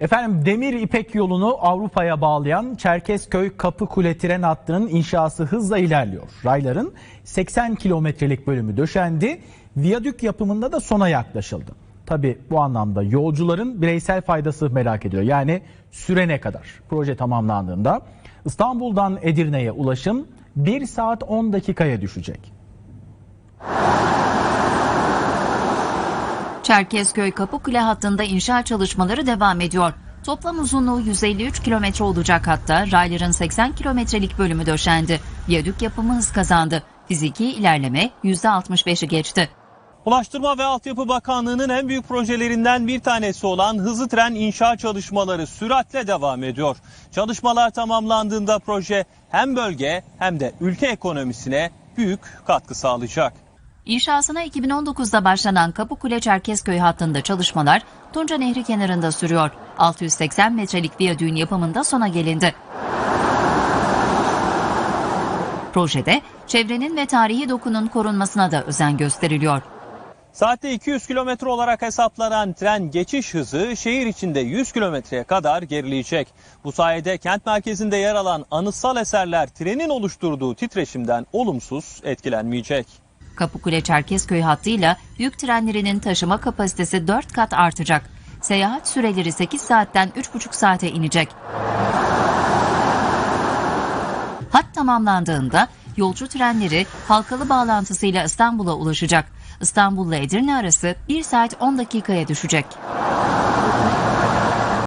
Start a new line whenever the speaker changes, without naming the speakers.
Efendim Demir İpek yolunu Avrupa'ya bağlayan Çerkezköy Kapıkule tren hattının inşası hızla ilerliyor. Rayların 80 kilometrelik bölümü döşendi. Viyadük yapımında da sona yaklaşıldı. Tabi bu anlamda yolcuların bireysel faydası merak ediyor. Yani süre ne kadar? Proje tamamlandığında İstanbul'dan Edirne'ye ulaşım 1 saat 10 dakikaya düşecek.
Çerkezköy Kapıkule hattında inşaat çalışmaları devam ediyor. Toplam uzunluğu 153 kilometre olacak hatta rayların 80 kilometrelik bölümü döşendi. Viyadük yapımı hız kazandı. Fiziki ilerleme %65'i geçti.
Ulaştırma ve Altyapı Bakanlığı'nın en büyük projelerinden bir tanesi olan hızlı tren inşaat çalışmaları süratle devam ediyor. Çalışmalar tamamlandığında proje hem bölge hem de ülke ekonomisine büyük katkı sağlayacak.
İnşasına 2019'da başlanan Kapıkule Çerkezköy hattında çalışmalar Tunca Nehri kenarında sürüyor. 680 metrelik viyadüğün yapımında sona gelindi. Projede çevrenin ve tarihi dokunun korunmasına da özen gösteriliyor.
Saatte 200 kilometre olarak hesaplanan tren geçiş hızı şehir içinde 100 kilometreye kadar gerileyecek. Bu sayede kent merkezinde yer alan anıtsal eserler trenin oluşturduğu titreşimden olumsuz etkilenmeyecek.
Kapıkule Çerkezköy hattıyla yük trenlerinin taşıma kapasitesi 4 kat artacak. Seyahat süreleri 8 saatten 3,5 saate inecek. Hat tamamlandığında yolcu trenleri halkalı bağlantısıyla İstanbul'a ulaşacak. İstanbul'la Edirne arası 1 saat 10 dakikaya düşecek.